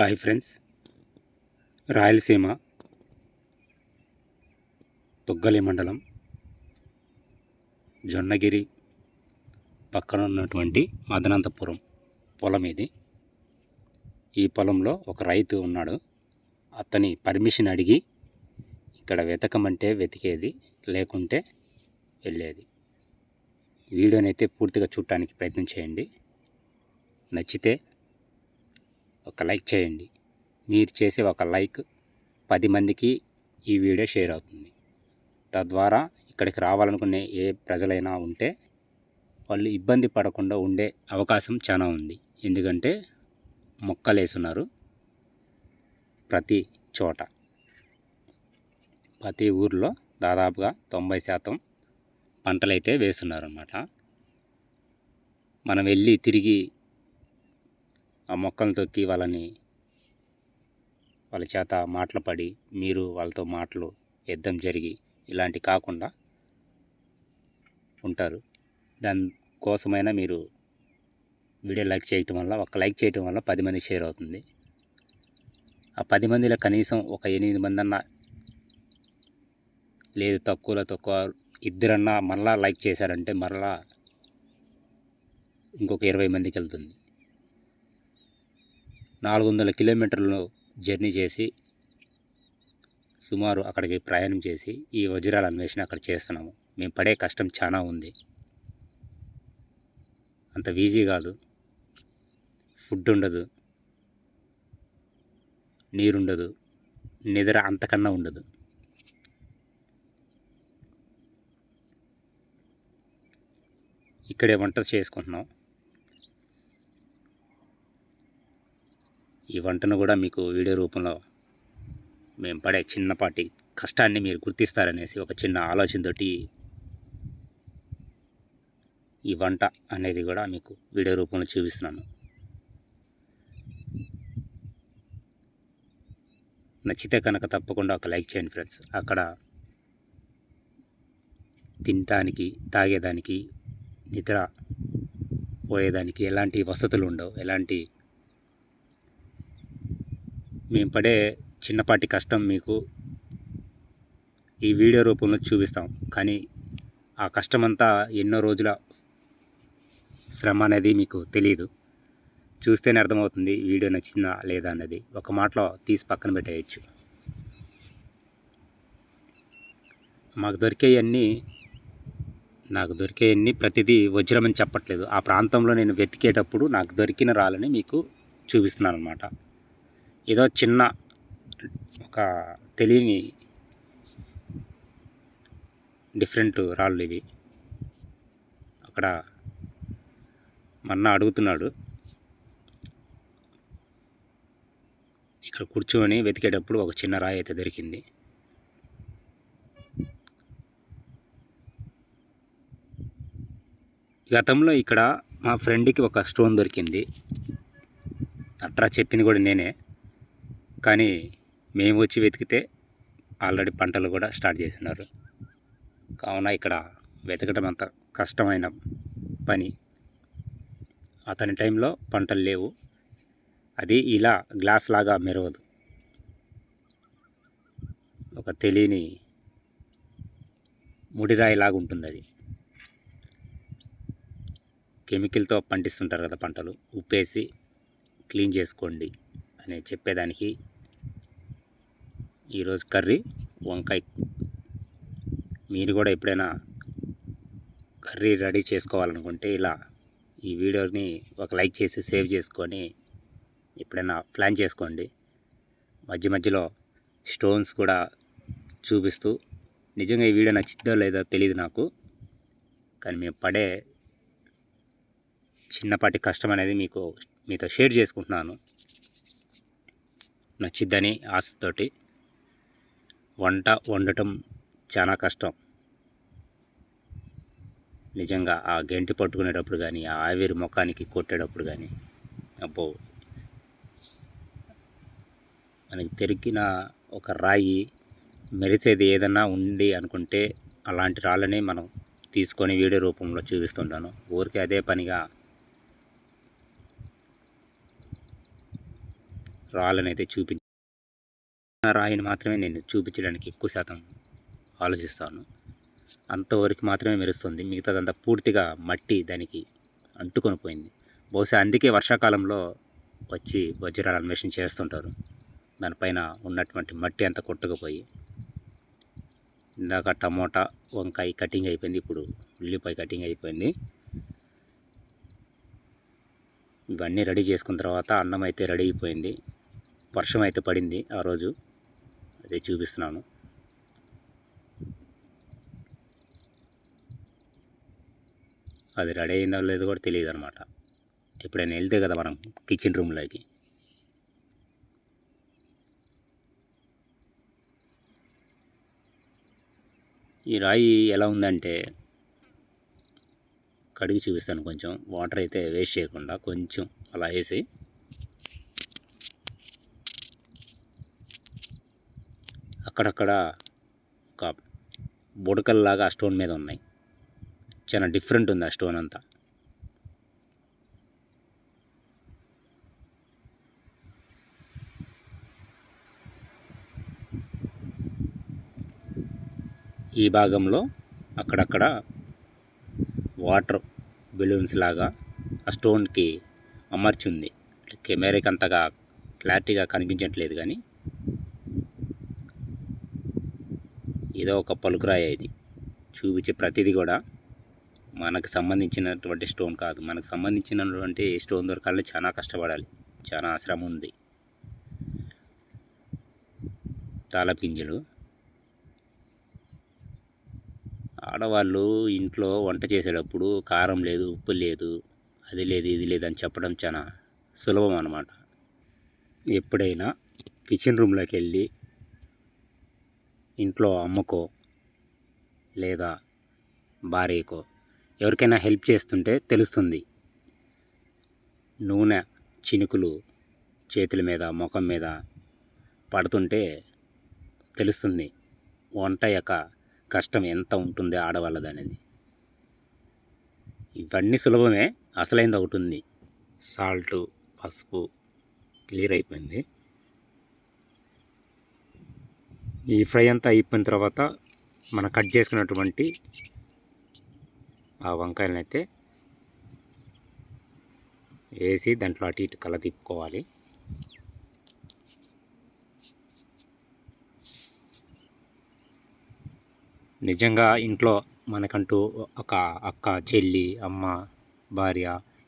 Hi friends. Rayalaseema తొగ్గలి మండలం జొన్నగిరి పక్కన ఉన్నటువంటి మదనంతపురం పొలం ఇది. ఈ పొలంలో ఒక రైతు ఉన్నాడు. అతని పర్మిషన్ అడిగి ఇక్కడ వెతకమంటే వెతికేది లేకుంటే వెళ్ళేది. వీడియోనైతే పూర్తిగా చూడటానికి ప్రయత్నం చేయండి. నచ్చితే ఒక లైక్ చేయండి. మీరు చేసే ఒక లైక్ పది మందికి ఈ వీడియో షేర్ అవుతుంది. తద్వారా ఇక్కడికి రావాలనుకునే ఏ ప్రజలైనా ఉంటే వాళ్ళు ఇబ్బంది పడకుండా ఉండే అవకాశం చాలా ఉంది. ఎందుకంటే మొక్కలు వేస్తున్నారు ప్రతి చోట. ప్రతి ఊర్లో దాదాపుగా తొంభై శాతం పంటలైతే వేస్తున్నారు అన్నమాట మనం వెళ్ళి తిరిగి ఆ మొక్కలను తొక్కి వాళ్ళని వాళ్ళ చేత మాటలు పడి మీరు వాళ్ళతో మాటలు యుద్ధం జరిగి ఇలాంటి కాకుండా ఉంటారు. దానికోసమైనా మీరు వీడియో లైక్ చేయటం వల్ల ఒక లైక్ చేయటం వల్ల పది మంది షేర్ అవుతుంది. ఆ పది మందిలో కనీసం ఒక ఎనిమిది మంది అన్న లేదు తక్కువలో తక్కువ ఇద్దరన్నా మళ్ళా లైక్ చేశారంటే మరలా ఇంకొక ఇరవై మందికి వెళ్తుంది. నాలుగు వందల కిలోమీటర్లు జర్నీ చేసి సుమారు అక్కడికి ప్రయాణం చేసి ఈ వజ్రాల అన్వేషణ అక్కడ చేస్తున్నాము. మేము పడే కష్టం చాలా ఉంది. అంత ఈజీ కాదు. ఫుడ్ ఉండదు. నీరుండదు నిద్ర అంతకన్నా ఉండదు. ఇక్కడే వంట చేసుకుంటున్నాం. ఈ వంటను కూడా మీకు వీడియో రూపంలో మేము పడే చిన్నపాటి కష్టాన్ని మీరు గుర్తిస్తారనేసి ఒక చిన్న ఆలోచనతోటి ఈ వంట అనేది కూడా మీకు వీడియో రూపంలో చూపిస్తున్నాను. నచ్చితే కనుక తప్పకుండా ఒక లైక్ చేయండి ఫ్రెండ్స్. అక్కడ తినటానికి తాగేదానికి నిద్ర పోయేదానికి ఎలాంటి వసతులు ఉండవు ఎలాంటి మేము పడే చిన్నపాటి కష్టం మీకు ఈ వీడియో రూపంలో చూపిస్తాం. కానీ ఆ కష్టమంతా ఎన్నో రోజుల శ్రమ అనేది మీకు తెలియదు చూస్తేనే అర్థమవుతుంది వీడియో నచ్చిందా లేదా అన్నది. ఒక మాటలో తీసి పక్కన పెట్టేయచ్చు. మాకు దొరికేవన్నీ నాకు దొరికేవన్నీ ప్రతిదీ వజ్రమని చెప్పట్లేదు. ఆ ప్రాంతంలో నేను వెతికేటప్పుడు నాకు దొరికిన రాళ్ళని మీకు చూపిస్తున్నాను అనమాట ఏదో చిన్న ఒక తెలియని డిఫరెంట్ రాళ్ళు ఇవి. అక్కడ మన్న అడుగుతున్నాడు. ఇక్కడ కూర్చొని వెతికేటప్పుడు ఒక చిన్న రాయి అయితే దొరికింది. గతంలో ఇక్కడ మా ఫ్రెండ్కి ఒక స్టోన్ దొరికింది. అట్రా చెప్పింది కూడా నేనే. కానీ మేము వచ్చి వెతికితే ఆల్రెడీ పంటలు కూడా స్టార్ట్ చేసినారు. కావున ఇక్కడ వెతకడం అంత కష్టమైన పని. అతని టైంలో పంటలు లేవు. అది ఇలా గ్లాస్ లాగా మెరవదు. ఒక తెలియని ముడిరాయిలాగా ఉంటుంది అది. కెమికల్తో పండిస్తుంటారు కదా పంటలు. ఉప్పేసి క్లీన్ చేసుకోండి. నేను చెప్పేదానికి ఈరోజు కర్రీ వంకాయ. మీరు కూడా ఎప్పుడైనా కర్రీ రెడీ చేసుకోవాలనుకుంటే ఇలా ఈ వీడియోని ఒక లైక్ చేసి సేవ్ చేసుకొని ఎప్పుడైనా ప్లాన్ చేసుకోండి. మధ్య మధ్యలో స్టోన్స్ కూడా చూపిస్తూ నిజంగా ఈ వీడియో నచ్చిద్దో లేదో తెలియదు నాకు. కానీ మేము పడే చిన్నపాటి కష్టం అనేది మీకు మీతో షేర్ చేసుకుంటున్నాను. నచ్చిద్దని ఆశతోటి వంట వండటం చాలా కష్టం. నిజంగా ఆ గెంటి పట్టుకునేటప్పుడు కానీ ఆ ఆవిరి ముఖానికి కొట్టేటప్పుడు కానీ అబ్బో! మనకి తెరికిన ఒక రాయి మెరిసేది ఏదన్నా ఉంది అనుకుంటే అలాంటి రాళ్ళని మనం తీసుకొని వీడియో రూపంలో చూపిస్తుంటాను. ఊరికే అదే పనిగా రాళ్ళని అయితే రాయిని మాత్రమే నేను చూపించడానికి ఎక్కువ శాతం ఆలోచిస్తాను. అంతవరకు మాత్రమే మెరుస్తుంది. మిగతాదంతా పూర్తిగా మట్టి దానికి అంటుకొని పోయింది. బహుశా అందుకే వర్షాకాలంలో వచ్చి వజ్రాలు అన్వేషణ చేస్తుంటారు. దానిపైన ఉన్నటువంటి మట్టి అంతా కొట్టుకుపోయి ఇందాక టమోటా వంకాయ కటింగ్ అయిపోయింది. ఇప్పుడు ఉల్లిపాయ కటింగ్ అయిపోయింది. ఇవన్నీ రెడీ చేసుకున్న తర్వాత అన్నం అయితే రెడీ అయిపోయింది. వర్షం అయితే పడింది ఆ రోజు. అదే చూపిస్తున్నాను. అది రెడీ అయిందో లేదో కూడా తెలియదు అనమాట ఎప్పుడైనా వెళ్తే కదా మనం కిచెన్ రూమ్లోకి. ఈ రాయి ఎలా ఉందంటే కడిగి చూపిస్తాను కొంచెం. వాటర్ అయితే వేస్ట్ చేయకుండా కొంచెం అలా వేసి అక్కడక్కడ ఒక బుడకల్లాగా ఆ స్టోన్ మీద ఉన్నాయి. చాలా డిఫరెంట్ ఉంది ఆ స్టోన్ అంతా. ఈ భాగంలో అక్కడక్కడ వాటర్ బెలూన్స్ లాగా ఆ స్టోన్కి అమర్చి ఉంది. కెమెరాకి అంతగా క్లారిటీగా కనిపించట్లేదు కానీ ఏదో ఒక పలుకురాయి ఇది. చూపించే ప్రతిదీ కూడా మనకు సంబంధించినటువంటి స్టోన్ కాదు. మనకు సంబంధించినటువంటి స్టోన్ దొరకాలంటే చాలా కష్టపడాలి. చాలా ఆశ్రమం ఉంది. తాళపింజలు ఆడవాళ్ళు ఇంట్లో వంట చేసేటప్పుడు కారం లేదు ఉప్పు లేదు అది లేదు ఇది లేదు అని చెప్పడం చాలా సులభం అన్నమాట. ఎప్పుడైనా కిచెన్ రూమ్లోకి వెళ్ళి ఇంట్లో అమ్మకో లేదా భార్యకో ఎవరికైనా హెల్ప్ చేస్తుంటే తెలుస్తుంది. నూనె చినుకులు చేతుల మీద ముఖం మీద పడుతుంటే తెలుస్తుంది వంట యొక్క కష్టం ఎంత ఉంటుంది ఆడవాళ్ళది అనేది ఇవన్నీ సులభమే అసలైంది ఒకటి ఉంది. సాల్ట్ పసుపు క్లియర్ అయిపోయింది. ఈ ఫ్రై అంతా అయిపోయిన తర్వాత మనం కట్ చేసుకున్నటువంటి ఆ వంకాయలను అయితే వేసి దాంట్లో అటు ఇటు కల తిప్పుకోవాలి నిజంగా ఇంట్లో మనకంటూ ఒక అక్క చెల్లి అమ్మ భార్య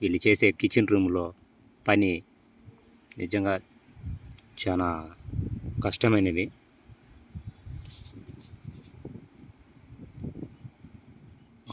వీళ్ళు చేసే కిచెన్ రూమ్లో పని నిజంగా చాలా కష్టమైనది.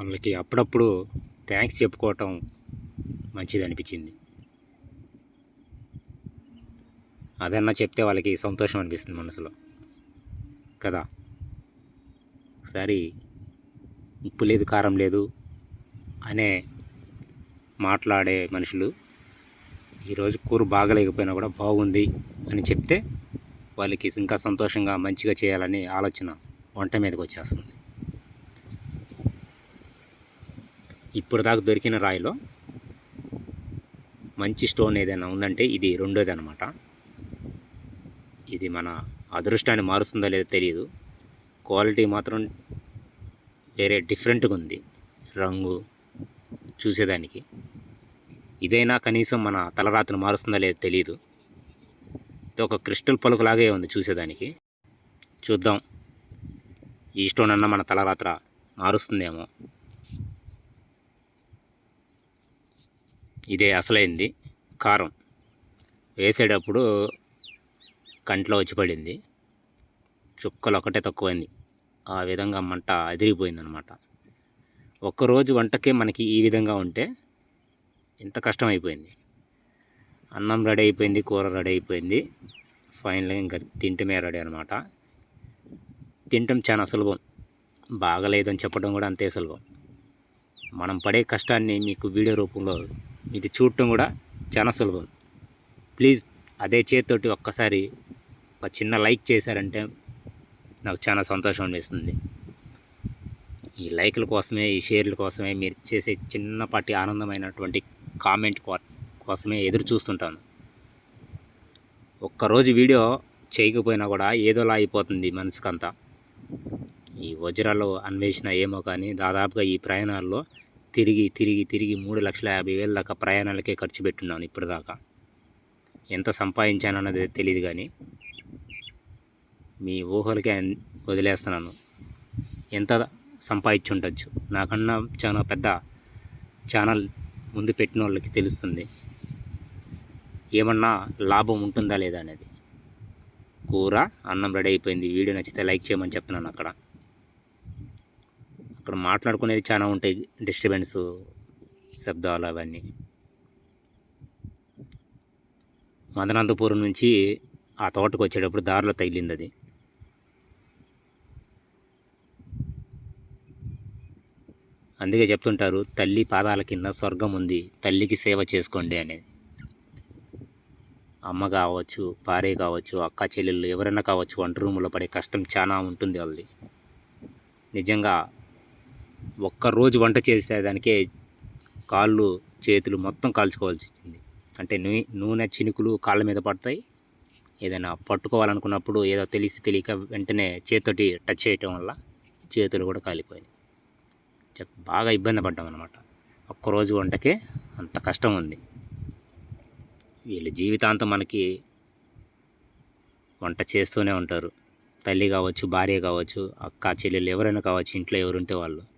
వాళ్ళకి అప్పుడప్పుడు థ్యాంక్స్ చెప్పుకోవటం మంచిది అనిపించింది అదన్నా చెప్తే వాళ్ళకి సంతోషం అనిపిస్తుంది మనసులో. కదా? ఒకసారి ఉప్పు లేదు కారం లేదు అనే మాట్లాడే మనుషులు ఈరోజు కూర బాగలేకపోయినా కూడా బాగుంది అని చెప్తే వాళ్ళకి ఇంకా సంతోషంగా మంచిగా చేయాలని ఆలోచన వంట మీదకి వచ్చేస్తుంది. ఇప్పుడు దాకా దొరికిన రాయిలో మంచి స్టోన్ ఏదైనా ఉందంటే ఇది రెండోది అనమాట ఇది మన అదృష్టాన్ని మారుస్తుందో లేదో తెలియదు క్వాలిటీ మాత్రం వేరే డిఫరెంట్గా ఉంది రంగు చూసేదానికి. ఇదైనా కనీసం మన తలరాతను మారుస్తుందో లేదో తెలియదు ఇది ఒక క్రిస్టల్ పలుకులాగే ఉంది చూసేదానికి. చూద్దాం. ఈ స్టోన్ అన్న మన తలరాత్ర మారుస్తుందేమో. ఇదే అసలైంది కారం. వేసేటప్పుడు కంట్లో వచ్చి పడింది. చుక్కలు ఒకటే తక్కువైంది. ఆ విధంగా మంట అదిరిపోయిందనమాట. ఒక్కరోజు వంటకే మనకి ఈ విధంగా ఉంటే ఇంత కష్టం అయిపోయింది అన్నం రెడీ అయిపోయింది కూర రెడీ అయిపోయింది. ఫైనల్గా ఇంకా తింటమే రెడీ అనమాట. తినటం చాలా సులభం. బాగలేదని చెప్పడం కూడా అంతే సులభం. మనం పడే కష్టాన్ని మీకు వీడియో రూపంలో ఇది చూడటం కూడా చాలా సులభం. ప్లీజ్ అదే చేతితోటి ఒక్కసారి ఒక చిన్న లైక్ చేశారంటే నాకు చాలా సంతోషం అనిపిస్తుంది. ఈ లైక్ల కోసమే ఈ షేర్ల కోసమే మీరు చేసే చిన్నపాటి ఆనందమైనటువంటి కామెంట్ కోసమే ఎదురు చూస్తుంటాను. ఒక్కరోజు వీడియో చేయకపోయినా కూడా ఏదోలా అయిపోతుంది మనసుకంతా. ఈ వజ్రాలు అన్వేషణ ఏమో కానీ దాదాపుగా ఈ ప్రయాణాల్లో తిరిగి తిరిగి తిరిగి మూడు లక్షల యాభై వేల దాకా ప్రయాణాలకే ఖర్చు పెట్టున్నాను ఇప్పటిదాకా. ఎంత సంపాదించానన్నది తెలియదు కానీ మీ ఊహలకే వదిలేస్తున్నాను. ఎంత సంపాదించుండొచ్చు? నాకన్నా చాలా పెద్ద ఛానల్ ముందు పెట్టిన వాళ్ళకి తెలుస్తుంది. ఏమన్నా లాభం ఉంటుందా లేదా అనేది. కూర అన్నం రెడీ అయిపోయింది. వీడియో నచ్చితే లైక్ చేయమని చెప్తున్నాను అక్కడ. అక్కడ మాట్లాడుకునేది చాలా ఉంటాయి డిస్టర్బెన్స్ శబ్దాలు అవన్నీ. మదనంతపురం నుంచి ఆ తోటకు వచ్చేటప్పుడు దారిలో తగిలింది అది. అందుకే చెప్తుంటారు తల్లి పాదాల కింద స్వర్గం ఉంది తల్లికి సేవ చేసుకోండి అనేది. అమ్మ కావచ్చు భార్య కావచ్చు అక్క చెల్లెళ్ళు ఎవరైనా కావచ్చు వంట రూములో పడే కష్టం చాలా ఉంటుంది వాళ్ళది. నిజంగా ఒక్కరోజు వంట చేసేదానికే కాళ్ళు చేతులు మొత్తం కాల్చుకోవాల్సి వచ్చింది. అంటే నూ- నూనె చినుకులు కాళ్ళ మీద పడతాయి. ఏదైనా పట్టుకోవాలనుకున్నప్పుడు ఏదో తెలిసి తెలియక వెంటనే చేతితోటి టచ్ చేయటం వల్ల చేతులు కూడా కాలిపోయినాయి. చెప్ బాగా ఇబ్బంది పడ్డాం అనమాట ఒక్కరోజు వంటకే అంత కష్టం ఉంది. వీళ్ళ జీవితాంతం మనకి వంట చేస్తూనే ఉంటారు. తల్లి కావచ్చు భార్య కావచ్చు అక్క చెల్లెలు ఎవరైనా కావచ్చు ఇంట్లో ఎవరుంటే వాళ్ళు.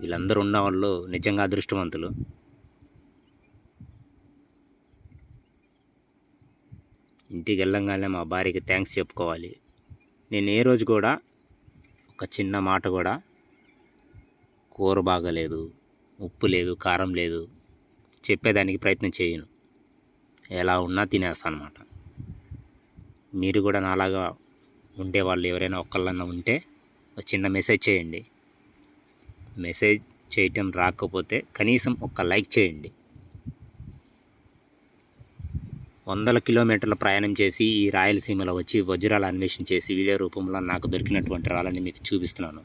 వీళ్ళందరూ ఉన్న వాళ్ళు నిజంగా అదృష్టవంతులు. ఇంటికి వెళ్ళంగానే మా భార్యకి థ్యాంక్స్ చెప్పుకోవాలి. నేను ఏ రోజు కూడా ఒక చిన్న మాట కూడా కూర బాగలేదు ఉప్పు లేదు కారం లేదు చెప్పేదానికి ప్రయత్నం చేయను. ఎలా ఉన్నా తినేస్తాను అనమాట మీరు కూడా నాలాగా ఉండే వాళ్ళు ఎవరైనా ఒక్కళ్ళన్నా ఉంటే ఒక చిన్న మెసేజ్ చేయండి. మెసేజ్ చేయటం రాకపోతే కనీసం ఒక లైక్ చేయండి. వందల కిలోమీటర్ల ప్రయాణం చేసి ఈ రాయలసీమలో వచ్చి వజ్రాల అన్వేషణ చేసి వీడియో రూపంలో నాకు దొరికినటువంటి రాళ్ళని మీకు చూపిస్తున్నాను.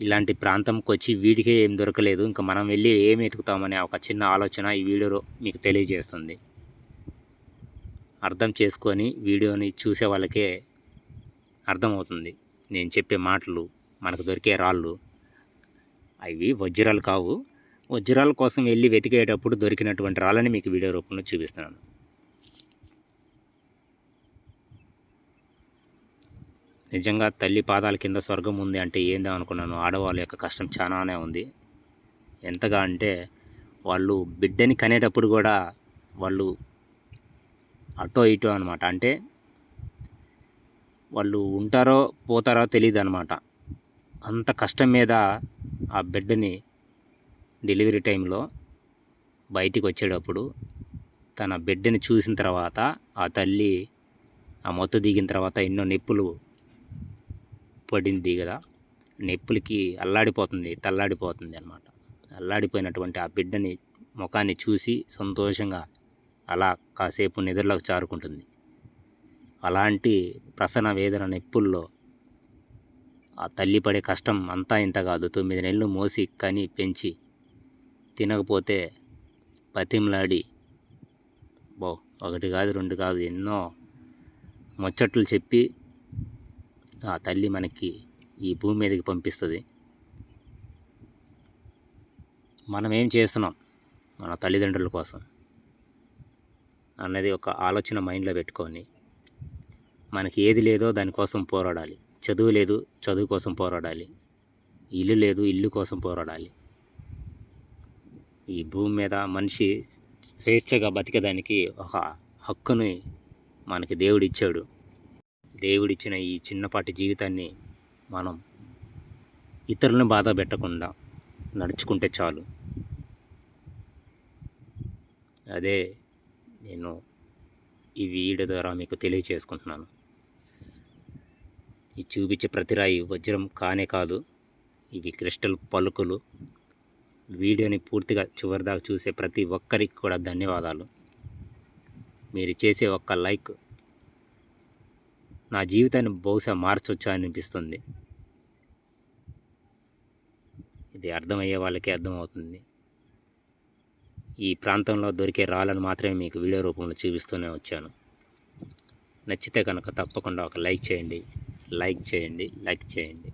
ఇలాంటి ప్రాంతంకి వచ్చి వీటికే ఏం దొరకలేదు. ఇంకా మనం వెళ్ళి ఏం వెతుకుతామనే ఒక చిన్న ఆలోచన ఈ వీడియో మీకు తెలియజేస్తుంది. అర్థం చేసుకొని వీడియోని చూసే వాళ్ళకే అర్థమవుతుంది. నేను చెప్పే మాటలు మనకు దొరికే రాళ్ళు. అవి వజ్రాలు కావు. వజ్రాల కోసం వెళ్ళి వెతికేటప్పుడు దొరికినటువంటి రాళ్ళని మీకు వీడియో రూపంలో చూపిస్తున్నాను. నిజంగా తల్లి పాదాల కింద స్వర్గం ఉంది అంటే ఏందో అనుకున్నాను. ఆడవాళ్ళ యొక్క కష్టం చాలానే ఉంది. ఎంతగా అంటే వాళ్ళు బిడ్డని కనేటప్పుడు కూడా వాళ్ళు అటో ఇటో అనమాట అంటే వాళ్ళు ఉంటారో పోతారో తెలియదు అనమాట అంత కష్టం మీద ఆ బిడ్డని డెలివరీ టైంలో బయటికి వచ్చేటప్పుడు తన బిడ్డని చూసిన తర్వాత ఆ తల్లి ఆ మొత్త దిగిన తర్వాత ఎన్నో నొప్పులు పడింది కదా నొప్పులకి అల్లాడిపోతుంది తల్లాడిపోతుంది అనమాట అల్లాడిపోయినటువంటి ఆ బిడ్డని ముఖాన్ని చూసి సంతోషంగా అలా కాసేపు నిద్రలోకి చారుకుంటుంది అలాంటి ప్రసన వేదన నొప్పుల్లో ఆ తల్లి పడే కష్టం అంతా ఇంత కాదు. తొమ్మిది నెలలు మోసి కని పెంచి తినకపోతే పతిమలాడి బో ఒకటి కాదు రెండు కాదు ఎన్నో ముచ్చట్లు చెప్పి ఆ తల్లి మనకి ఈ భూమి మీదకి పంపిస్తుంది. మనం ఏం చేస్తున్నాం? మన తల్లిదండ్రుల కోసం అన్నది ఒక ఆలోచన మైండ్లో పెట్టుకొని మనకి ఏది లేదో దానికోసం పోరాడాలి. చదువు లేదు చదువు కోసం పోరాడాలి. ఇల్లు లేదు ఇల్లు కోసం పోరాడాలి. ఈ భూమి మీద మనిషి స్వేచ్ఛగా బతికేదానికి ఒక హక్కుని మనకి దేవుడిచ్చాడు. దేవుడిచ్చిన ఈ చిన్నపాటి జీవితాన్ని మనం ఇతరులను బాధ పెట్టకుండా నడుచుకుంటే చాలు. అదే నేను ఈ వీడియో ద్వారా మీకు తెలియచేసుకుంటున్నాను. ఈ చూపించే ప్రతిరాయి వజ్రం కానే కాదు. ఇవి క్రిస్టల్ పలుకులు. వీడియోని పూర్తిగా చివరిదాకా చూసే ప్రతి ఒక్కరికి కూడా ధన్యవాదాలు. మీరు చేసే ఒక్క లైక్ నా జీవితాన్ని బహుశా మార్చొచ్చా అనిపిస్తుంది. ఇది అర్థమయ్యే వాళ్ళకి అర్థమవుతుంది. ఈ ప్రాంతంలో దొరికే రాళ్ళను మాత్రమే మీకు వీడియో రూపంలో చూపిస్తూనే వచ్చాను. నచ్చితే కనుక తప్పకుండా ఒక లైక్ చేయండి. లైక్ చేయండి లైక్ చేయండి.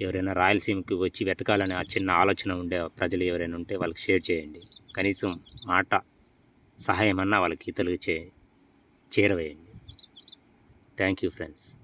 ఎవరైనా రాయలసీమకి వచ్చి వెతకాలనే ఆ చిన్న ఆలోచన ఉండే ప్రజలు ఎవరైనా ఉంటే వాళ్ళకి షేర్ చేయండి. కనీసం మాట సహాయం అన్నా వాళ్ళకి ఇతరులకు చే చేరవేయండి. Thank you friends.